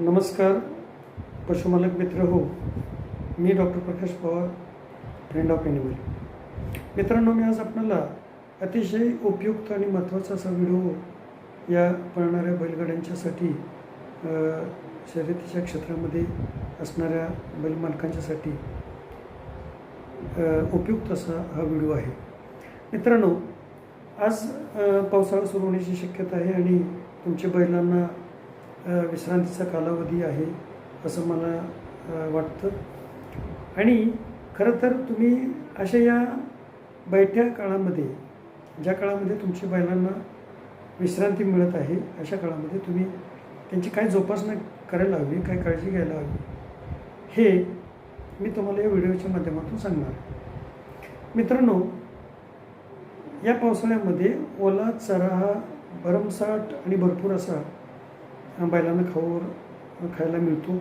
नमस्कार पशुमालक मित्र हो मी doctor Prakash Pawar friend of animal मित्रांनो मी आज आपल्याला अतिशय उपयुक्त आणि महत्त्वाचा असा व्हिडिओ या पळणाऱ्या बैलगाड्यांच्यासाठी शर्यतीच्या क्षेत्रामध्ये असणाऱ्या बैलमालकांच्यासाठी उपयुक्त असा हा व्हिडिओ आहे. मित्रांनो आज पावसाळा सुरू होण्याची शक्यता आहे आणि तुमच्या बैलांना विश्रांतीचा कालावधी आहे असं मला वाटतं. आणि खरं तर तुम्ही अशा या बैठ्या काळामध्ये ज्या काळामध्ये तुमच्या बैलांना विश्रांती मिळत आहे अशा काळामध्ये तुम्ही त्यांची काय जोपासना करायला हवी काय काळजी घ्यायला हवी हे मी तुम्हाला या व्हिडिओच्या माध्यमातून सांगणार. मित्रांनो या पावसाळ्यामध्ये ओला चरा हा भरमसाठ आणि भरपूर असा बैलांना खाऊवर खायला मिळतो.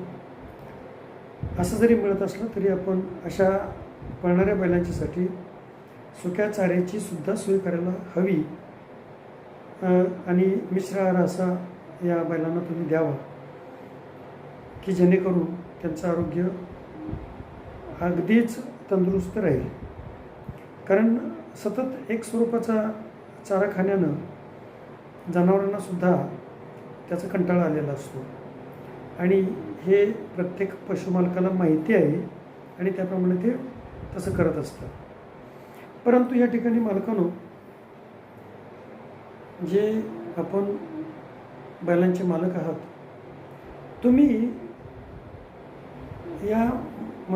असं जरी मिळत असलं तरी आपण अशा पळणाऱ्या बैलांच्यासाठी सुक्या चाऱ्याची सुद्धा सोय करायला हवी. आणि मिश्र आहार असा या बैलांना तुम्ही द्यावा की जेणेकरून त्यांचं आरोग्य अगदीच तंदुरुस्त राहील. कारण सतत एक स्वरूपाचा चारा खाण्यानं जनावरांनासुद्धा त्याचा कंटाळा आलेला असतो. आणि हे प्रत्येक पशुमालकाला माहिती आहे आणि त्याप्रमाणे ते तसं करत असतं परंतु या ठिकाणी मालकानो जे आपण बैलांचे मालक आहात तुम्ही या म,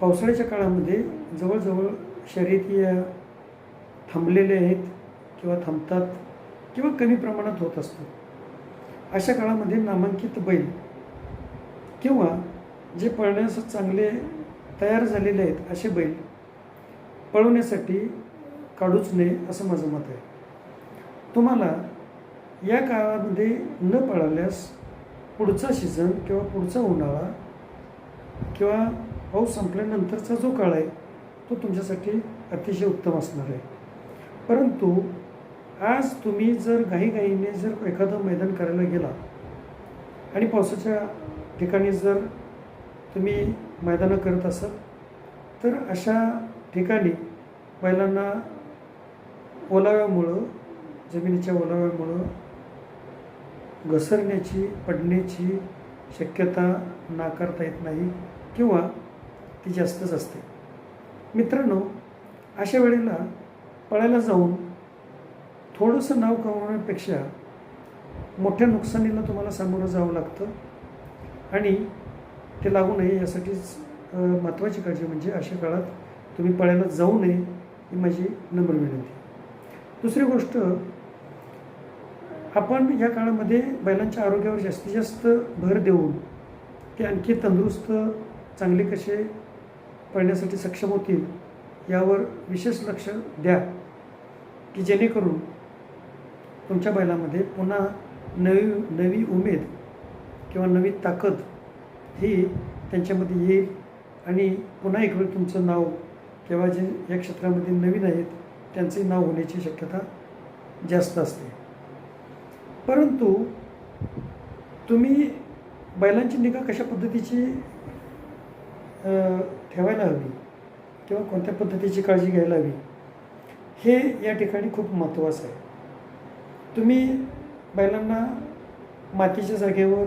पावसाळ्याच्या काळामध्ये जवळजवळ शर्यती या थांबलेले आहेत किंवा थांबतात? किंवा कमी प्रमाणात होत असतो. अशा काळामध्ये नामांकित बैल किंवा जे पळण्यास चांगले तयार झालेले आहेत असे बैल पळवण्यासाठी काढूच नये असं माझं मत आहे. तुम्हाला या काळामध्ये न पळाल्यास पुढचा सीझन किंवा पुढचा उन्हाळा किंवा पाऊस संपल्यानंतरचा जो काळ आहे तो तुमच्यासाठी अतिशय उत्तम असणार आहे. परंतु आज तुम्ही जर घाईघाईने जर एखादं मैदान करायला गेला आणि पावसाच्या ठिकाणी जर तुम्ही मैदानं करत असाल तर अशा ठिकाणी बैलांना ओलाव्यामुळं जमिनीच्या ओलाव्यामुळं घसरण्याची पडण्याची शक्यता नाकारता येत नाही किंवा ती जास्तच असते. मित्रांनो अशा वेळेला पळायला जाऊन थोडंसं नाव कमवण्यापेक्षा मोठ्या नुकसानीला तुम्हाला सामोरं जावं लागतं आणि ते लागू नये यासाठीच महत्त्वाची काळजी म्हणजे अशा काळात तुम्ही पळायला जाऊ नये ही माझी नम्र विनंती. दुसरी गोष्ट आपण या काळामध्ये बैलांच्या आरोग्यावर जास्तीत जास्त भर देऊन ते आणखी तंदुरुस्त चांगले कसे पळण्यासाठी सक्षम होतील यावर विशेष लक्ष द्या की जेणेकरून तुमच्या बैलामध्ये पुन्हा नवी नवी उमेद किंवा नवी ताकद ही त्यांच्यामध्ये येईल. आणि पुन्हा एक वेळ तुमचं नाव किंवा जे या क्षेत्रामध्ये नवीन आहेत त्यांचे नाव होण्याची शक्यता जास्त असते. परंतु तुम्ही बैलांची निगा कशा पद्धतीची ठेवायला हवी किंवा कोणत्या पद्धतीची काळजी घ्यायला हवी हे या ठिकाणी खूप महत्त्वाचं आहे. तुम्ही बैलांना मातीच्या जागेवर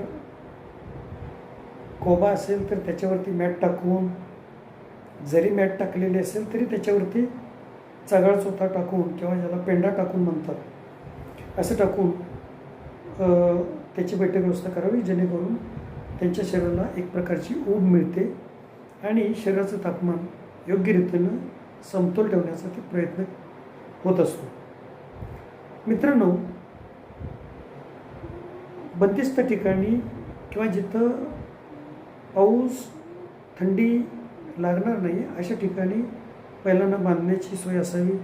कोबा असेल तर त्याच्यावरती मॅट टाकून जरी मॅट टाकलेली असेल तरी त्याच्यावरती चगाळ चोथा टाकून किंवा ज्याला पेंडा टाकून म्हणतात असं टाकून त्याची बैठक व्यवस्था करावी जेणेकरून त्यांच्या शरीराला एक प्रकारची ऊब मिळते आणि शरीराचं तापमान योग्यरीतीनं समतोल ठेवण्याचा ते प्रयत्न होत असतो. मित्रांनो बंदिस्त ठिकाणी किंवा जिथं पाऊस थंडी लागणार नाही अशा ठिकाणी बैलांना बांधण्याची सोय असावी.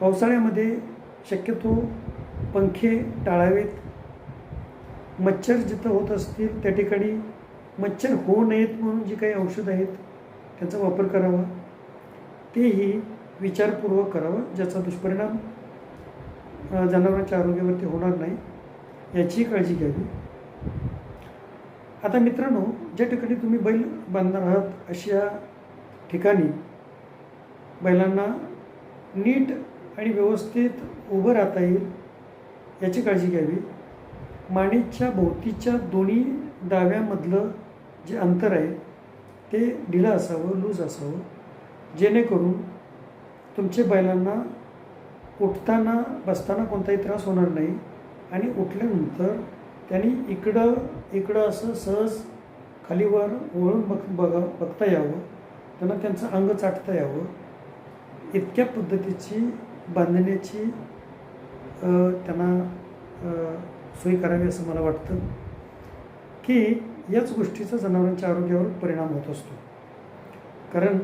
पावसाळ्यामध्ये शक्यतो पंखे टाळावेत. मच्छर जिथं होत असतील त्या ठिकाणी मच्छर होऊ नयेत म्हणून जी काही औषधं आहेत त्यांचा वापर करावा. तेही विचारपूर्वक करावं ज्याचा दुष्परिणाम जनावरांच्या आरोग्यावरती होणार नाही. याची काळजी घ्यावी. आता मित्रांनो ज्या ठिकाणी तुम्ही बैल बांधणार आहात अशा ठिकाणी बैलांना नीट आणि व्यवस्थित उभं राहता येईल याची काळजी घ्यावी. मानेच्या भोवतीच्या दोन्ही डाव्यामधलं जे अंतर आहे ते ढिलं असावं लूज असावं. जेणेकरून तुमच्या बैलांना उठताना बसताना कोणताही त्रास होणार नाही. आणि उठल्यानंतर त्यांनी इकडं इकडं असं सहज खालीवर वळून बघ बघा बघता यावं. त्यांना त्यांचं अंग चाटता यावं. इतक्या पद्धतीची बांधण्याची त्यांना सोय करावी असं मला वाटतं की याच गोष्टीचा जनावरांच्या आरोग्यावर परिणाम होत असतो. कारण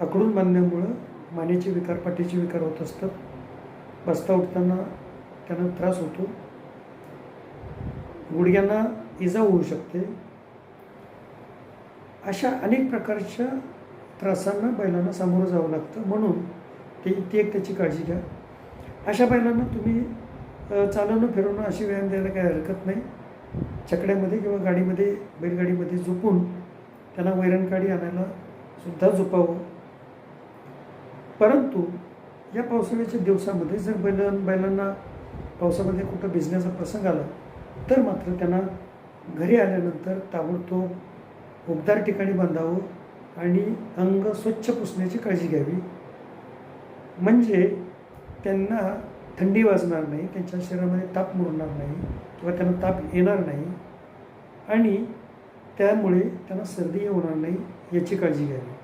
आकडून बांधण्यामुळं मानेचे विकार पाठीचे विकार होत असतात. बसता उठताना त्यांना त्रास होतो. गुडघ्यांना इजा होऊ शकते. अशा अनेक प्रकारच्या त्रासांना बैलांना सामोरं जावं लागतं. म्हणून ते ती एक त्याची काळजी घ्या. अशा बैलांना तुम्ही चालवणं फिरवणं अशी व्यायाम द्यायला काही हरकत नाही. छकड्यामध्ये किंवा गाडीमध्ये बैलगाडीमध्ये झोपून त्यांना वैरणकाडी आणायला सुद्धा झोपावं. परंतु या पावसाळ्याच्या दिवसामध्ये जर बैल बैलांना पावसामध्ये कुठं भिजण्याचा प्रसंग आला तर मात्र त्यांना घरी आल्यानंतर ताबडतोब उबदार ठिकाणी बांधावं आणि अंग स्वच्छ पुसण्याची काळजी घ्यावी. म्हणजे त्यांना थंडी वाजणार नाही त्यांच्या शरीरामध्ये ताप मुरणार नाही किंवा त्यांना ताप येणार नाही आणि त्यामुळे त्यांना सर्दी होणार नाही याची काळजी घ्यावी.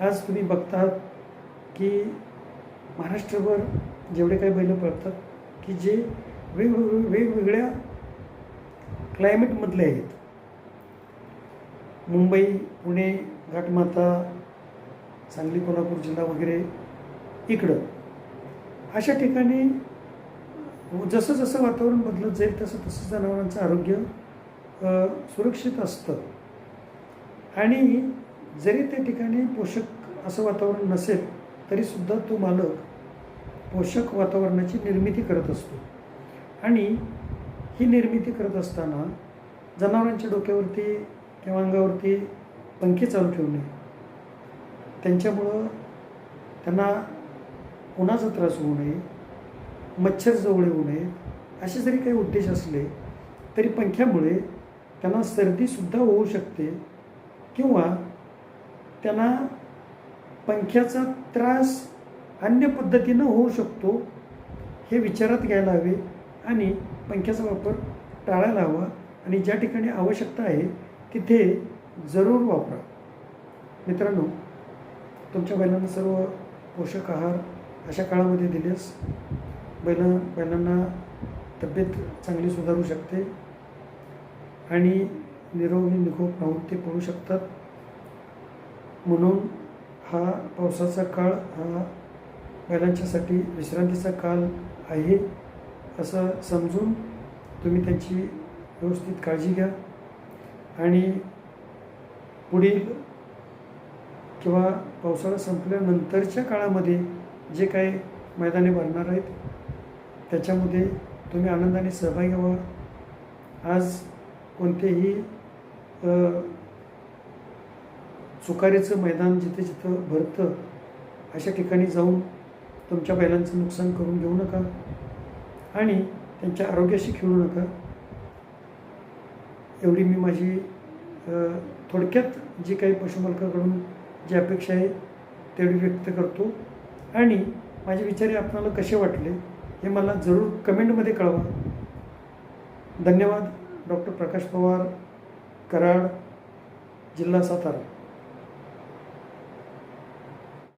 आज तुम्ही बघतात की महाराष्ट्रभर जेवढे काही बैलं पळतात की जे वेगवेगळे वेगवेगळ्या क्लायमेटमधले आहेत. मुंबई पुणे घाटमाता सांगली कोल्हापूर जिल्हा वगैरे इकडं. अशा ठिकाणी जसं जसं वातावरण बदलत जाईल तसं तसं जनावरांचं आरोग्य सुरक्षित असतं. आणि जरी त्या ठिकाणी पोषक असं वातावरण नसेल तरीसुद्धा तो मालक पोषक वातावरणाची निर्मिती करत असतो. आणि ही निर्मिती करत असताना जनावरांच्या डोक्यावरती किंवा अंगावरती पंखे चालू ठेवणे त्यांच्यामुळं त्यांना उन्हाचा त्रास होऊ नये मच्छर जवळे होऊ नये असे जरी काही उद्देश असले तरी पंख्यामुळे त्यांना सर्दीसुद्धा होऊ शकते किंवा त्यांना पंख्याचा त्रास अन्य पद्धतीनं होऊ शकतो हे विचारात घ्यायला हवे. आणि पंख्याचा वापर टाळायला हवा आणि ज्या ठिकाणी आवश्यकता आहे तिथे जरूर वापरा. मित्रांनो तुमच्या बैलांना सर्व पोषक आहार अशा काळामध्ये दिल्यास बैल बैलांना तब्येत चांगली सुधारू शकते आणि निरोगी निकोप राहून ते पळू शकतात. म्हणून हा पावसाचा काळ हा बैलांच्यासाठी विश्रांतीचा काळ आहे. असं समजून तुम्ही त्यांची व्यवस्थित काळजी घ्या. आणि पुढील किंवा पावसाळा संपल्यानंतरच्या काळामध्ये जे काही मैदाने भरणार आहेत त्याच्यामध्ये तुम्ही आनंदाने सहभागी व्हा. आज कोणतेही चुकारीचं मैदान जिथे जिथं भरतं अशा ठिकाणी जाऊन तुमच्या बैलांचं नुकसान करून घेऊ नका. आणि त्यांच्या आरोग्याशी खेळू नका. एवढी मी माझी थोडक्यात जी काही पशुमालकाकडून जी अपेक्षा आहे तेवढी व्यक्त करतो. आणि माझे विचार आपणाला कसे वाटले हे मला जरूर कमेंटमध्ये कळवा. धन्यवाद. डॉक्टर प्रकाश पवार कराड जिल्हा सातारा.